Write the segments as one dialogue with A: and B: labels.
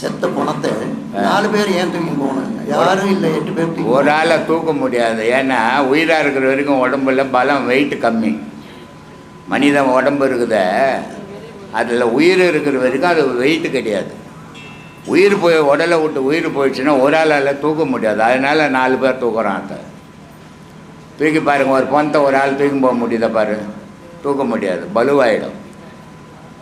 A: செத்த பணத்தை நாலு பேர் ஏன் தூக்கி போகணும்? யாரும் இல்லை எட்டு பேர்
B: ஒரு ஆளை தூக்க முடியாது. ஏன்னா உயிராக இருக்கிற வரைக்கும் உடம்புல பலம் வெயிட் கம்மி. மனிதன் உடம்பு இருக்குத அதில் உயிர் இருக்கிற வரைக்கும் அது வெயிட்டு கிடையாது. உயிர் போய் உடலை விட்டு உயிர் போயிடுச்சுன்னா ஒரு ஆளால் தூக்க முடியாது. அதனால் நாலு பேர் தூக்குறான் அதை தூக்கி பாருங்க ஒரு பணத்தை ஒரு ஆள் தூக்கி போக முடியுதா பாரு? தூக்க முடியாது. பலுவாயிடும்.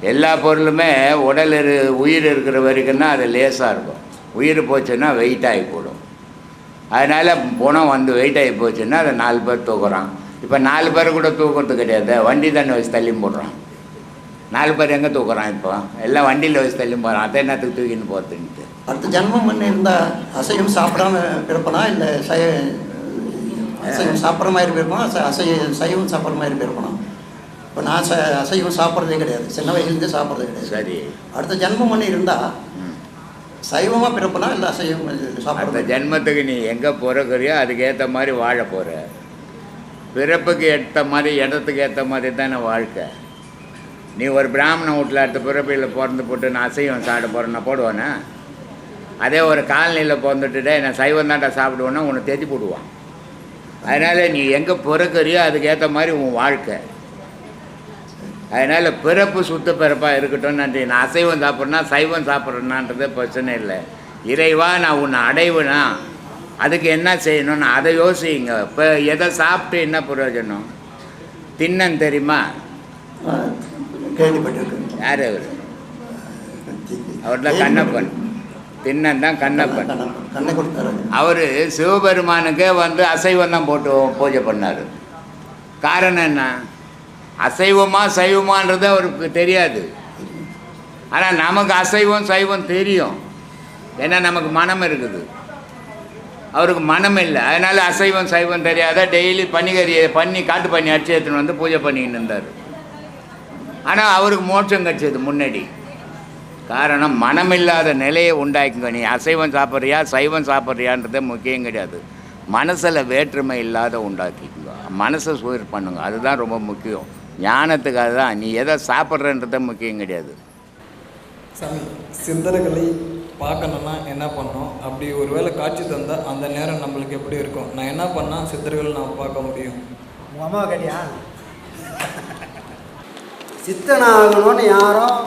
B: எல்லா பொருளுமே உடல் இரு உயிர் இருக்கிற வரைக்கும்னா அது லேசாக இருக்கும். உயிர் போச்சுன்னா வெயிட் ஆகி போடும். அதனால் பணம் வந்து வெயிட் ஆகி போச்சுன்னா அதை நாலு பேர் தூக்குறான். இப்போ நாலு பேர் கூட தூக்கிறது கிடையாது. வண்டி தண்ணி வச்சு தள்ளி போடுறான். நாலு பேர் எங்கே தூக்குறான் இப்போ? எல்லாம் வண்டியில் வச்சு தள்ளி போகிறான் அதை என்னத்துக்கு தூக்கின்னு போகிறதுன்ட்டு
A: அடுத்த ஜென்மம் பண்ணி இருந்தால் அசையும் சாப்பிடாம பிறப்பனா? இல்லை சய அசைவம் சாப்பிட்ற மாதிரி பிறப்பனா? ச- சைவம் சாப்பிட்ற மாதிரி பிறப்பனா? இப்போ நான் ச அசைவம் சாப்பிட்றதே கிடையாது. சின்ன வயசுலேருந்தே சாப்பிட்றதே கிடையாது.
B: சரி.
A: அடுத்த ஜென்மம் பண்ணி இருந்தால். சைவமாக பிறப்பனா இல்லை அசைவம்
B: அடுத்த
A: சாப்பிட்றது?
B: ஜென்மத்துக்கு நீ எங்கே பிறகுறியோ அதுக்கு ஏற்ற மாதிரி வாழ போகிற பிறப்புக்கு ஏற்ற மாதிரி இடத்துக்கு ஏற்ற மாதிரி தானே வாழ்க்கை. நீ ஒரு பிராமண வீட்டில் அடுத்த பிறப்பில் பிறந்து போட்டு நான் அசைவம் சாப்பிட போகிறேன் நான் போடுவானே? அதே ஒரு காலனியில் பிறந்துட்டுட்டே நான் சைவம் தாண்டா சாப்பிடுவேன்னா உன்னை தேத்தி போடுவான். அதனால் நீ எங்கே பிறக்குறியோ அதுக்கு ஏற்ற மாதிரி உன் வாழ்க்கை. அதனால் பிறப்பு சுத்த பிறப்பாக இருக்கட்டும் நன்றி நான் அசைவம் சாப்பிட்றேன்னா சைவம் சாப்பிட்றேன்னான்றது பிரச்சனை இல்லை. இறைவா நான் உன்னை அடைவேனா? அதுக்கு என்ன செய்யணும் நான் அதை யோசிங்க. இப்போ எதை சாப்பிட்டு என்ன பிரயோஜனம்? தின்னன் தெரியுமா?
A: கேள்விப்பட்டிருக்கேன்.
B: யார் அவர்? அவர் தான் கண்ணப்பன். தின்னன் தான் கண்ணப்பன்.
A: கண்ணை கொடுத்தாரு.
B: அவர் சிவபெருமானுக்கே வந்து அசைவம் தான் போட்டு பூஜை பண்ணார். காரணம் என்ன? அசைவமா சைவமான்றது அவருக்கு தெரியாது. ஆனால் நமக்கு அசைவம் சைவம் தெரியும். ஏன்னா நமக்கு மனம் இருக்குது. அவருக்கு மனம் இல்லை. அதனால் அசைவம் சைவம் தெரியாத டெய்லி பன்னிக்கறியை பண்ணி காட்டு பண்ணி அடிச்சு எடுத்துன்னு வந்து பூஜை பண்ணிக்கிட்டு இருந்தார். ஆனால் அவருக்கு மோட்சம் கிடச்சது முன்னாடி. காரணம் மனமில்லாத நிலையை உண்டாக்குங்க நீ அசைவம் சாப்பிட்றியா சைவம் சாப்பிட்றியான்றது முக்கியம் கிடையாது. மனசில் வேற்றுமை இல்லாத உண்டாக்கிக்குங்க மனசை சூர் பண்ணுங்க. அதுதான் ரொம்ப முக்கியம். ஞானத்துக்கு அதுதான் நீ எதை சாப்பிட்றன்றது முக்கியம் கிடையாது.
C: சாமி சித்தர்களை பார்க்கணுன்னா என்ன பண்ணோம் அப்படி ஒரு வேளை காட்சி தந்தால் அந்த நேரம் நம்மளுக்கு எப்படி இருக்கும்? நான் என்ன பண்ணால் சித்தர்களை நான் பார்க்க முடியும்?
D: உங்கள் அம்மா கேட்டியா? சித்தனாகணும்னு யாரும்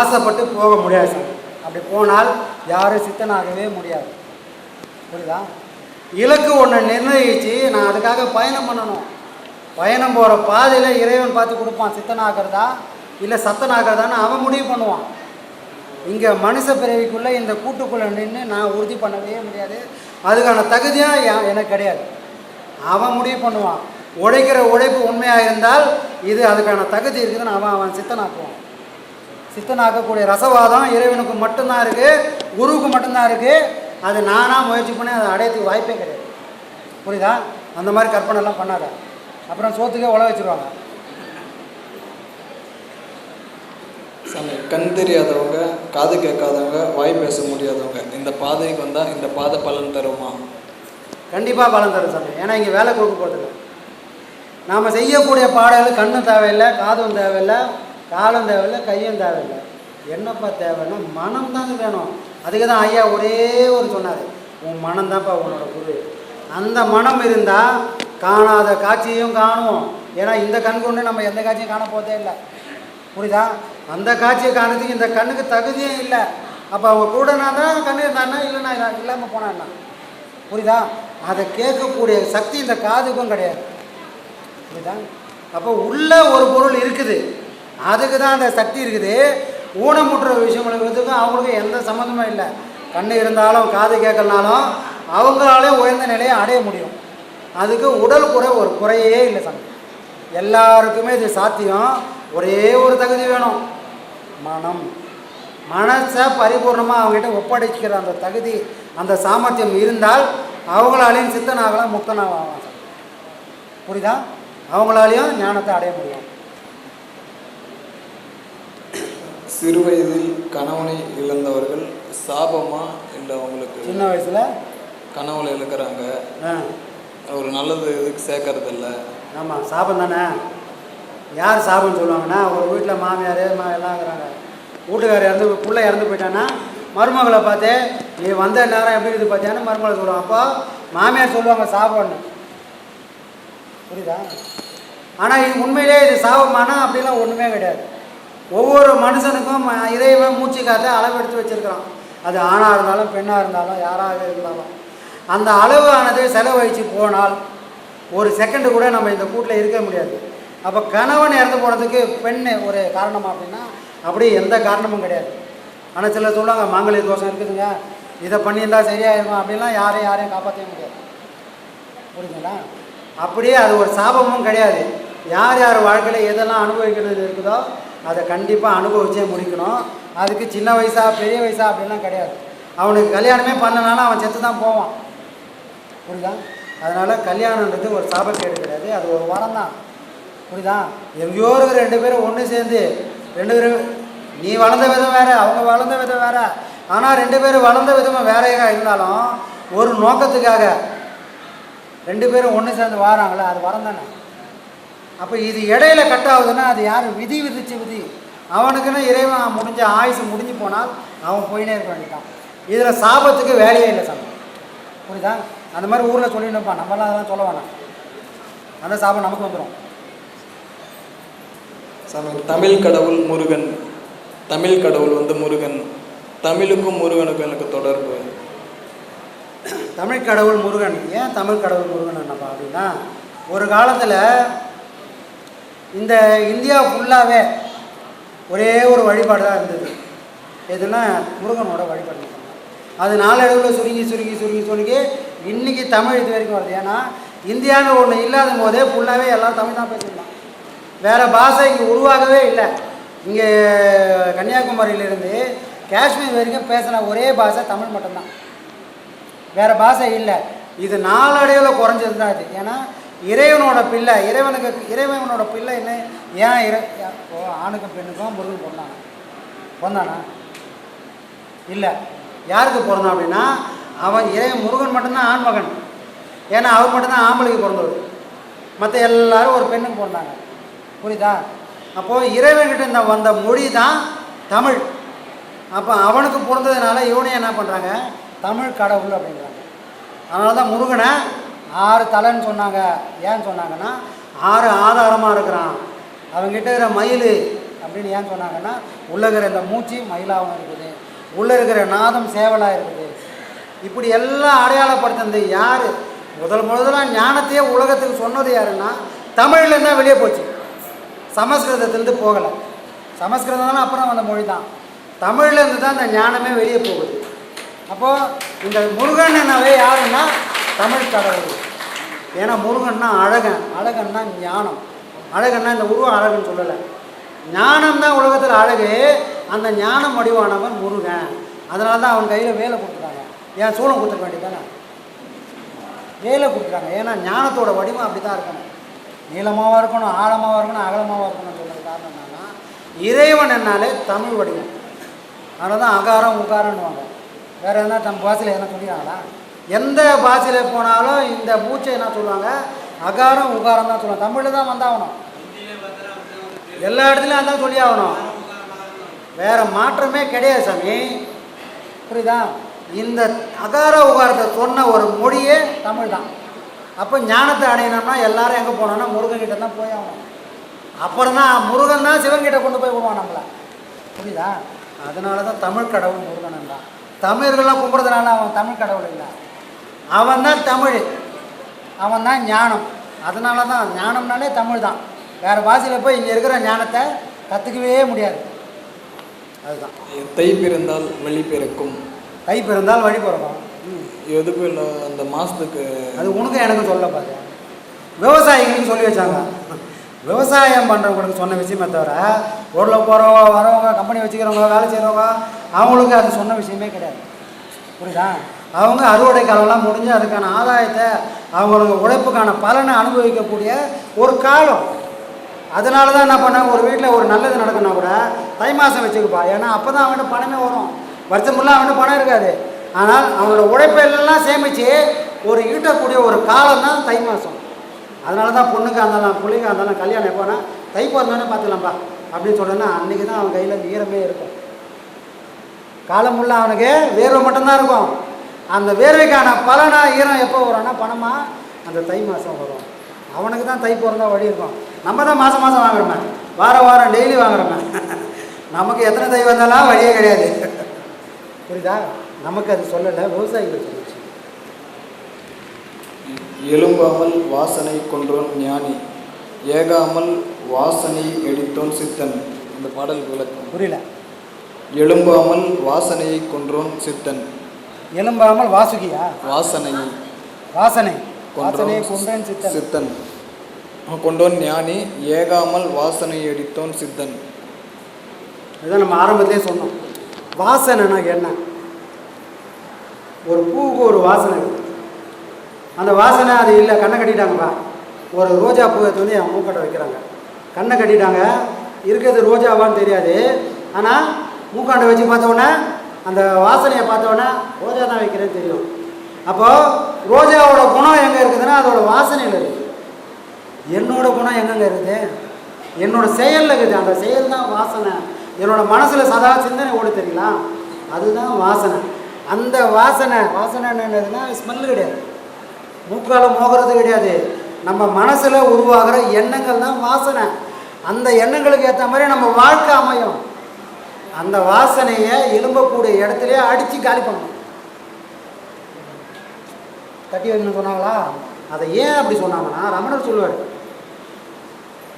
D: ஆசைப்பட்டு போக முடியாது சார் அப்படி போனால் யாரும் சித்தனாகவே முடியாது. புரியுதா? இலக்கு ஒன்று நிர்ணயித்து நான் அதுக்காக பயணம் பண்ணணும். பயணம் போகிற பாதையில் இறைவன் பார்த்து கொடுப்பான் சித்தனாகிறதா? இல்லை சத்தனாகிறதான்னு அவன் முடிவு பண்ணுவான். இங்கே மனுஷ பிறவிக்குள்ளே இந்த கூட்டுக்குள்ளே நின்று நான் உறுதி பண்ணவே முடியாது. அதுக்கான தகுதியாக எனக்கு கிடையாது. அவன் முடிவு பண்ணுவான். உழைக்கிற உழைப்பு உண்மையாக இருந்தால் இது அதுக்கான தகுதி இருக்குதுன்னு அவன் அவன் சித்தனாக்குவான். சித்தனாக்கக்கூடிய ரசவாதம் இறைவனுக்கு மட்டும்தான் இருக்குது குருவுக்கு மட்டும்தான் இருக்குது அது நானாக முயற்சி பண்ணி அதை அடையத்துக்கு வாய்ப்பே கிடையாது. புரியுதா? அந்த மாதிரி கற்பனைலாம் பண்ணாத. அப்புறம் சோத்துக்கே உழ வச்சிருவாங்க.
C: சாமி கண் தெரியாதவங்க காது கேட்காதவங்க வாய் பேச முடியாதவங்க இந்த பாதைக்கு வந்தால் இந்த பாதை பலன் தருமா?
D: கண்டிப்பாக பலன் தரும் சாமி. ஏன்னா இங்கே வேலை கொடுக்க போகிறதில்ல நாம் செய்யக்கூடிய பாடல்கள் கண்ணும் தேவையில்லை காதும் தேவையில்லை காலும் தேவையில்லை கையும் தேவையில்லை. என்னப்பா தேவைன்னா மனம் தாங்க வேணும். அதுக்கு தான் ஐயா ஒரே ஒரு சொன்னார். உன் மனம் தான்ப்பா உன்னோட குரு. அந்த மனம் இருந்தால் காணாத காட்சியையும் காணுவோம். ஏன்னா இந்த கண் கொண்டு நம்ம எந்த காட்சியும் காண போதே இல்லை. புரியுதா? அந்த காட்சியை காணுறதுக்கு இந்த கண்ணுக்கு தகுதியும் இல்லை. அப்போ அவங்க கூட நான் தான் கண்ணு இருந்தான்னா இல்லைன்னா இல்லாமல் போனான்னா புரியுதா? அதை கேட்கக்கூடிய சக்தி இந்த காதுக்கும் கிடையாது. புரியுதா? அப்போ உள்ள ஒரு பொருள் இருக்குது. அதுக்கு தான் அந்த சக்தி இருக்குது. ஊனமுற்ற விஷயங்களுக்கும் அவங்களுக்கும் எந்த சம்மந்தமும் இல்லை. கண்ணு இருந்தாலும் காது கேட்கலனாலும் அவங்களாலே உயர்ந்த நிலையை அடைய முடியும். அதுக்கு உடல் குறை ஒரு குறையே இல்லை சாமி. எல்லாருக்குமே இது சாத்தியம். ஒரே ஒரு தகுதி வேணும். மனம். மனசை பரிபூர்ணமாக அவங்ககிட்ட ஒப்படைக்கிற அந்த தகுதி அந்த சாமர்த்தியம் இருந்தால் அவங்களாலையும் சித்தனாகலாம் முக்தனாக ஆகலாம் சார் புரியுதா? அவங்களாலையும் ஞானத்தை அடைய முடியும்.
C: சிறு வயதில் கணவனை இழந்தவர்கள் சாபமா இல்லை அவங்களுக்கு
D: சின்ன வயசில்?
C: கனவுல இழக்கிறாங்க. ஒரு நல்லது இதுக்கு சேர்க்கறதில்ல.
D: ஆமாம் சாபம் தானே? யார் சாபம்னு சொல்லுவாங்கன்னா ஒரு வீட்டில் மாமியார் மா எல்லாம் இருக்கிறாங்க. வீட்டுக்காரர் இறந்து பிள்ளை இறந்து போயிட்டான்னா மருமகளை பார்த்து நீ வந்த நேரம் எப்படி இது பார்த்தியான்னு மருமகளை சொல்லுவாங்க. அப்போ மாமியார் சொல்லுவாங்க சாபம்னு. புரியுதா? ஆனால் இது உண்மையிலே இது சாபமானா அப்படிலாம் ஒன்றுமே கிடையாது. ஒவ்வொரு மனுஷனுக்கும் ம- இறைவன் மூச்சு காற்ற அளவு எடுத்து வச்சிருக்கிறான். அது ஆணாக இருந்தாலும் பெண்ணாக இருந்தாலும் யாராக இருந்தாலும். அந்த அளவானது செலவழித்து போனால் ஒரு செகண்டு கூட நம்ம இந்த கூட்டில் இருக்க முடியாது. அப்போ கணவன் இறந்து போனதுக்கு பெண் ஒரு காரணம் அப்படின்னா அப்படி எந்த காரணமும் கிடையாது. ஆனால் சிலர் சொல்லுவாங்க மாங்கலிய தோஷம் இருக்குதுங்க. இதை பண்ணியிருந்தா சரியாயிருமா? அப்படின்லாம் யாரையும் யாரையும் காப்பாற்றவே முடியாது. புரியுதுங்களா? அப்படியே அது ஒரு சாபமும் கிடையாது. யார் யார் வாழ்க்கையில் எதெல்லாம் அனுபவிக்கிறது இருக்குதோ அதை கண்டிப்பாக அனுபவிச்சே முடிக்கணும். அதுக்கு சின்ன வயசா பெரிய வயசா அப்படிலாம் கிடையாது. அவனுக்கு கல்யாணமே பண்ணனாலும் அவன் செத்து தான் போவான். புரியுதா? அதனால் கல்யாணன்றது ஒரு சாபக்கேடு கிடையாது. அது ஒரு வரம் தான் புரியுதா? எங்கேயோ இருக்கிற ரெண்டு பேரும் ஒன்று சேர்ந்து ரெண்டு பேரும் நீ வளர்ந்த விதம் வேறு அவங்க வளர்ந்த விதம் வேறு. ஆனால் ரெண்டு பேரும் வளர்ந்த விதமாக வேறையாக இருந்தாலும் ஒரு நோக்கத்துக்காக ரெண்டு பேரும் ஒன்று சேர்ந்து வாராங்களே அது வரம் தானே அப்போ இது இடையில கட் ஆகுதுன்னா அது யார்? விதி விதிச்சு விதி. அவனுக்குன்னு இறைவன் முடிஞ்ச ஆயுசு முடிஞ்சு போனால் அவன் போயினே இருக்க வேண்டியதான் இதில் சாபத்துக்கு வேலையே இல்லை சாமி. புரியுதா? அந்த மாதிரி ஊரில் சொல்லிட்டு இருப்பான் நம்மளாம் அதெல்லாம் சொல்ல வேணாம். அந்த சாபம் நமக்கு வந்துடும்
C: சாமி தமிழ் கடவுள் முருகன். தமிழ் கடவுள் வந்து முருகன். தமிழுக்கும் முருகனுக்கும் எனக்கு தொடர்பு.
D: தமிழ் கடவுள் முருகன். ஏன் தமிழ் கடவுள் முருகன் என்னப்பா அப்படின்னா ஒரு காலத்தில் இந்த இந்தியா ஃபுல்லாகவே ஒரே ஒரு வழிபாடு தான் இருந்தது. எதுனா முருகனோட வழிபாடு. அது நாளடைவில் சுருங்கி சுருங்கி சுருங்கி சுருங்கி இன்றைக்கி தமிழ் இது வரைக்கும் வருது. ஏன்னா இந்தியான்னு ஒன்று இல்லாத போதே ஃபுல்லாகவே எல்லாம் தமிழ் தான் பேசியிருந்தான் வேறு பாஷை இங்கே உருவாகவே இல்லை. இங்கே கன்னியாகுமரியிலேருந்து காஷ்மீர் வரைக்கும் பேசின ஒரே பாஷை தமிழ் மட்டும்தான். வேறு பாஷை இல்லை. இது நாளடைவில் குறைஞ்சது தான் இது. ஏன்னா இறைவனோட பிள்ளை இறைவனுக்கு இறைவனோட பிள்ளை என்ன? ஏன் இறை ஓ ஆணுக்கும் பெண்ணுக்கும் முருகன் பிறந்தானா? பிறந்தானா? இல்லை. யாருக்கு பிறந்தான் அப்படின்னா அவன் இறைவன் முருகன் மட்டும்தான் ஆண்மகன் ஏன்னா அவர் மட்டும்தான் ஆம்பளைக்கு பிறந்தவர். மற்ற எல்லாரும் ஒரு பெண்ணுக்கு பிறந்தாங்க. புரியுதா? அப்போது இறைவன்கிட்ட இந்த வந்த மொழி தான் தமிழ். அப்போ அவனுக்கு பிறந்ததுனால இவனையும் என்ன பண்ணுறாங்க தமிழ் கடவுள் அப்படின்றாங்க. அதனால தான் முருகனை ஆறு தலைன்னு சொன்னாங்க. ஏன் சொன்னாங்கன்னா ஆறு ஆதாரமாக இருக்கிறான். அவங்ககிட்ட இருக்கிற மயில் அப்படின்னு ஏன் சொன்னாங்கன்னா உள்ளே இருக்கிற இந்த மூச்சு மயிலாகவும் இருக்குது. உள்ளே இருக்கிற நாதம் சேவலாக இருக்குது. இப்படி எல்லாம் அடையாளப்படுத்தினது யார்? முதல் முதலாக ஞானத்தையே உலகத்துக்கு சொன்னது யாருன்னா தமிழ்லேருந்து தான் வெளியே போச்சு. சமஸ்கிருதத்துலேருந்து போகலை. சமஸ்கிருதம் தானே அப்புறம் வந்த மொழி தான் தமிழ்லேருந்து தான் இந்த ஞானமே வெளியே போகுது. அப்போது இந்த முருகன் என்னவே யாருன்னா தமிழ் கடவுள். ஏன்னா முருகன்னா அழகன். அழகன்னா ஞானம். அழகன்னா இந்த உருவம் அழகுன்னு சொல்லலை. ஞானம் தான் உலகத்தில் அழகு. அந்த ஞானம் வடிவானவன் முருகன். அதனால தான் அவன் கையில் வேலை கொடுத்துட்டாங்க ஏன் சூளம் கொடுத்துருக்க வேண்டியதானே வேலை கொடுக்குறாங்க. ஏன்னா ஞானத்தோட வடிவம் அப்படி தான் இருக்கணும். நீளமாகவும் இருக்கணும் ஆழமாகவும் இருக்கணும் அகலமாகவும் இருக்கணும்னு சொன்னது காரணம் என்னன்னா இறைவன் என்னாலே தமிழ் வடிவம். அதனால தான் அகாரம் உகாரம்னுவாங்க. வேறு எதனா தம் பாஷையில் எதனா சொல்லிடுறாங்களா எந்த பாஷையில் போனாலும் இந்த மூச்சை என்ன சொல்லுவாங்க? அகாரம் உகாரம் தான் சொல்லுவாங்க. தமிழில் தான் வந்தாகணும். எல்லா இடத்துலையும் அதான் சொல்லி ஆகணும் வேறு மாற்றமே கிடையாது சாமி. புரியுதா? இந்த அகார உகாரத்தை சொன்ன ஒரு மொழியே தமிழ் தான் அப்போ ஞானத்தை அடையணும்னா எல்லாரும் எங்கே போனோம்னா முருகன்கிட்ட தான் போய் ஆகணும். அப்புறம் தான் முருகன் தான் சிவன்கிட்ட கொண்டு போய் விடுவான் நம்மளை. புரியுதா? அதனால தான் தமிழ் கடவுள் முருகன் தான் தமிழர்கள்லாம் கும்பிட்றதுனால அவன் தமிழ் கடவுள் இல்லை. அவன் தான் தமிழ். அவன் தான் ஞானம். அதனால தான் ஞானம்னாலே தமிழ் தான் வேறு பாஷையில் போய் இங்கே இருக்கிற ஞானத்தை கற்றுக்கவே முடியாது. அதுதான்.
C: தை பிறந்தால் வெளி பிறக்கும்.
D: கை பிறந்தால் வழி பிறக்கும்
C: எதுக்கும் இல்லை அந்த மாதத்துக்கு
D: அது உனக்கும் எனக்கும் சொல்ல பாரு விவசாயிகளுக்கு சொல்லி வச்சாங்க. விவசாயம் பண்ணுறவங்களுக்கு சொன்ன விஷயமே தவிர ரோட்டில் போகிறவங்க வரவங்க கம்பெனி வச்சுக்கிறவங்க வேலை செய்கிறவங்க அவங்களுக்கு அது சொன்ன விஷயமே கிடையாது. புரியுதா? அவங்க அறுவடை காலம்லாம் முடிஞ்சு அதுக்கான ஆதாயத்தை அவங்களுக்கு உழைப்புக்கான பலனை அனுபவிக்கக்கூடிய ஒரு காலம். அதனால தான் என்ன பண்ணாங்க? ஒரு வீட்டில் ஒரு நல்லது நடக்குன்னா கூட தை மாதம் வச்சுக்கப்பா. ஏன்னா அப்போ தான் அவன்கிட்ட பணமே வரும். வருஷம் ஃபுல்லாக அவன்கிட்ட பணம் இருக்காது. ஆனால் அவனோட உழைப்பெல்லாம் சேமித்து ஒரு ஈட்டக்கூடிய ஒரு காலம் தான் தை மாதம் அதனால தான் பொண்ணுக்கு இருந்தாலும் பிள்ளைங்க இருந்தாலும் கல்யாணம் எப்போனா தை பிறந்தோடனே பார்த்துக்கலாம்ப்பா அப்படின்னு சொன்னோன்னா அன்றைக்கி தான் அவன் கையில் ஈரமே இருக்கும். காலம் உள்ள அவனுக்கு வேர்வை மட்டும்தான் இருக்கும். அந்த வேர்வைக்கான பலனா ஈரம் எப்போ வரும்னா பணமாக அந்த தை மாதம் வரும். அவனுக்கு தான் தை பிறந்தா வழி இருக்கும். நம்ம தான் மாதம் மாதம் வாங்குறோமே. வாரம் வாரம் டெய்லி வாங்குறோமே. நமக்கு எத்தனை தை வந்தாலும் வழியே கிடையாது. புரியுதா? நமக்கு அது சொல்லலை விவசாயிகள் சொல்லிச்சு.
C: எழும்பாமல் வாசனை கொன்றோன் ஞானி ஏகாமல் வாசனை எடுத்தோன் சித்தன். இந்த பாடலுக்கு விளக்கம்.
D: புரியல.
C: எழும்பாமல் வாசனையை கொன்றோன் சித்தன்.
D: எலும்பாமல் வாசுகியா? வாசனை
C: கொன்றோன்
D: வாசனையை கொன்றேன் சித்தன்.
C: சித்தன். கொண்டோன் ஞானி ஏகாமல் வாசனை அடித்தோன் சித்தன்.
D: இதுதான் நம்ம ஆரம்பத்திலே சொன்னோம். வாசனைனா என்ன? ஒரு பூவுக்கு ஒரு வாசனை. அந்த வாசனை அது இல்லை கண்ணை கட்டிட்டாங்கப்பா ஒரு ரோஜா பூவை வந்து என் மூக்கட்டை வைக்கிறாங்க. கண்ணை கட்டிட்டாங்க. இருக்கிறது ரோஜாவான்னு தெரியாது. ஆனால் மூக்காண்டை வச்சு பார்த்தோன்னே அந்த வாசனையை பார்த்தோன்னே ரோஜா தான் வைக்கிறேன்னு தெரியும். அப்போது ரோஜாவோட குணம் எங்கே இருக்குதுன்னா அதோட வாசனையில் இருக்குது என்னோடய குணம் எங்கெங்கே இருக்குது? என்னோட செயலில் இருக்குது. அந்த செயல் தான் வாசனை. என்னோடய மனசில் சதா சிந்தனை ஓடு தெரியலாம் அதுதான் வாசனை. அந்த வாசனை வாசனை என்னதுன்னா ஸ்மெல்லு கிடையாது. மூக்கால் மோகிறது கிடையாது. நம்ம மனசில் உருவாகிற எண்ணங்கள் தான் வாசனை. அந்த எண்ணங்களுக்கு ஏற்ற மாதிரி நம்ம வாழ்க்கை அமையும். அந்த வாசனையை எலும்பக்கூடிய இடத்துலையே அடித்து காலி பண்ணணும். தட்டி வைக்கணும்னு சொன்னாங்களா? அதை ஏன் அப்படி சொன்னாங்கன்னா ரமணர் சொல்லுவார்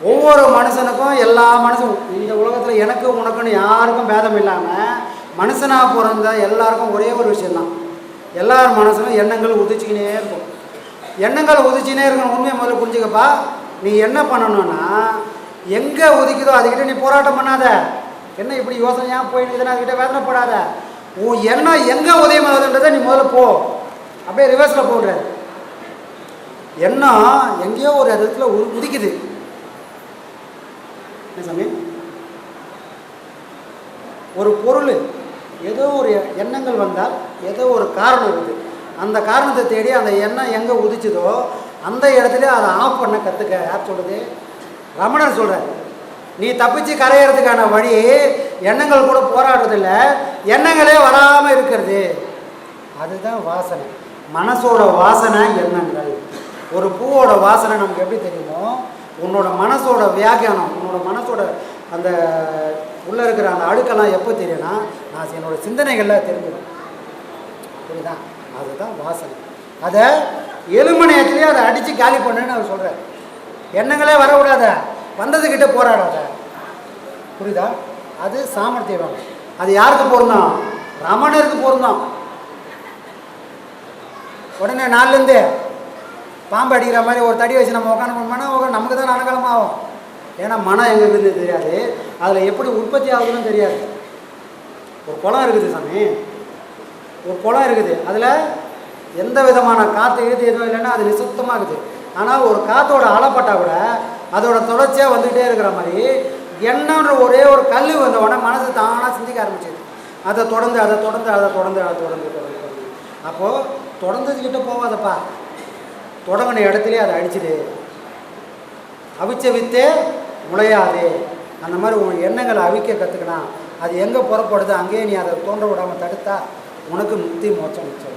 D: ஒவ்வொரு மனுஷனுக்கும் எல்லா மனுஷனும் இந்த உலகத்தில் எனக்கு உனக்குன்னு யாருக்கும் பேதம் இல்லாமல் மனுஷனாக பிறந்த எல்லாருக்கும் ஒரே ஒரு விஷயம்தான். எல்லார் மனசுலும் எண்ணங்கள் உதிச்சுக்கினே இருக்கும். எண்ணங்கள் உதிச்சுனே இருக்கணும். உண்மையை முதல்ல புரிஞ்சுக்கப்பா. நீ என்ன பண்ணணும்னா எங்கே உதிக்குதோ அதுக்கிட்ட நீ போராட்டம் பண்ணாத. என்ன இப்படி யோசனையாக போயிடுதுன்னு அதுக்கிட்ட வேதனைப்படாத. உன் எண்ணம் எங்கே உதயமாகுதுன்றதை நீ முதல்ல போ. அப்படியே ரிவர்ஸில் போடுற. எண்ணம் எங்கேயோ ஒரு இடத்துல உதிக்குது. என்ன சாமி ஒரு பொருள் ஏதோ ஒரு எண்ணங்கள் வந்தால் ஏதோ ஒரு காரணம் இருக்குது. அந்த காரணத்தை தேடி அந்த எண்ணம் எங்கே உதிச்சதோ அந்த இடத்துல அதை ஆஃப் பண்ண கற்றுக்க யார் சொல்கிறது ரமணர் சொல்கிறார் நீ தப்பிச்சு கரையிறதுக்கான வழி எண்ணங்கள் கூட போராடுறதில்ல எண்ணங்களே வராமல் இருக்கிறது. அதுதான் வாசனை. மனசோட வாசனை எண்ணங்கள். ஒரு பூவோட வாசனை நமக்கு எப்படி தெரியுமோ உன்னோட மனசோட வியாக்கியானம் உன்னோட மனசோட அந்த உள்ளே இருக்கிற அந்த அழுக்கெல்லாம் எப்போ தெரியும்னா நான் என்னோட சிந்தனைகளில் தெரிஞ்சிடும். புரியுதா? அதுதான் வாசனை. அதை எலுமணியத்துலேயே அதை அடித்து காலி பண்ணுன்னு அவர் சொல்கிறார் எண்ணங்களே வரக்கூடாத. வந்ததுக்கிட்ட போராடாத. புரியுதா? அது சாமர்த்தியம் அது யாருக்கு பொருந்தோம் ரமணருக்கு பொருந்தோம். உடனே நாலுலேருந்து பாம்பு அடிக்கிற மாதிரி ஒரு தடி வச்சு நம்ம உட்காந்து பண்ணோம்னா நமக்கு தான் அனகாலம் ஆகும் ஏன்னா மனம் எங்கே இருக்குது தெரியாது. அதில் எப்படி உற்பத்தி ஆகுதுன்னு தெரியாது. ஒரு குளம் இருக்குது சாமி. ஒரு குளம் இருக்குது. அதில் எந்த விதமான காற்று இழுத்து எதுவும் இல்லைன்னா அது நிசுத்தமாக இருக்குது. ஆனால் ஒரு காற்றோட அலைப்பட்டா கூட அதோட தொடர்ச்சியாக வந்துக்கிட்டே இருக்கிற மாதிரி என்னன்ற ஒரே ஒரு கல் வந்த உடனே மனசு தானாக சிந்திக்க ஆரம்பிச்சது. அதை தொடர்ந்து அதை தொடர்ந்து அதை தொடர்ந்து அதை தொடர்ந்து தொடர்ந்து. அப்போது தொடர்ந்ததுக்கிட்ட போகாதப்பா. தொடங்கின இடத்துலே அதை அடிச்சிடு. அவிச்ச வித்தே முளையாது. அந்த மாதிரி உன் எண்ணங்களை அவிக்க கற்றுக்கணும் அது எங்கே புறப்படுது? அங்கேயே நீ அதை தோன்ற விடாமல் தடுத்தா உனக்கு முக்தி மோச்சம் மிச்சம்